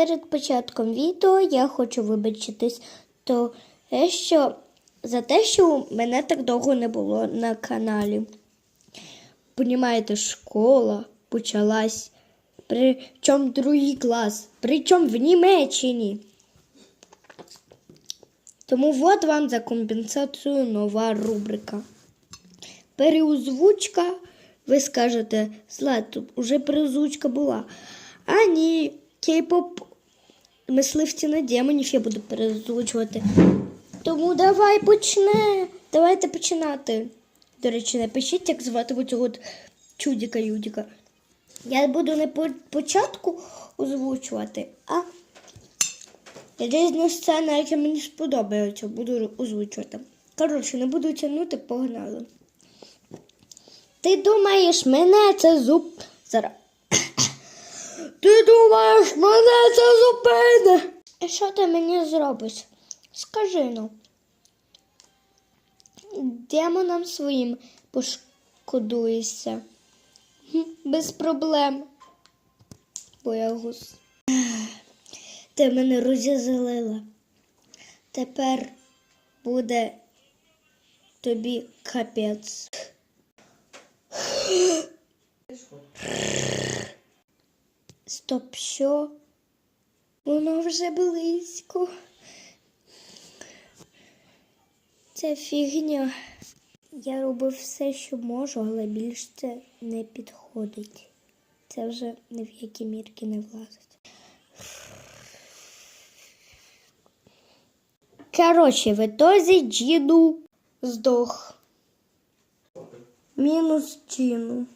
перед початком відео я хочу вибачитись то що за те, що мене так довго не було на каналі. Понімаєте, школа почалась. Причому другий клас, причому в Німеччині. Тому от вам за компенсацію нова рубрика. Переозвучка. Ви скажете, Злат, тут уже переозвучка була. А ні, кей-поп мисливці на демонів я буду переозвучувати. Тому давай почне. Давайте починати. До речі, напишіть, як звати цього чудіка Юдіка. Я буду не по початку озвучувати, а різні сцени, які мені сподобаються, буду озвучувати. Коротше, не буду тягнути, погнали. Ти думаєш, мене це зуб. Зараз. Ти думаєш, мене це зупине? І що ти мені зробиш? Скажи ну. Демонам своїм пошкодуєшся. Без проблем. Боягус. Ти мене розізлила. Тепер буде тобі капець. Стоп, що? Воно вже близько. Це фігня. Я робив все, що можу, але більш це не підходить. Це вже ні в які мірки не влазить. Коротше, в ітозі Джіду здох. Мінус Джіну.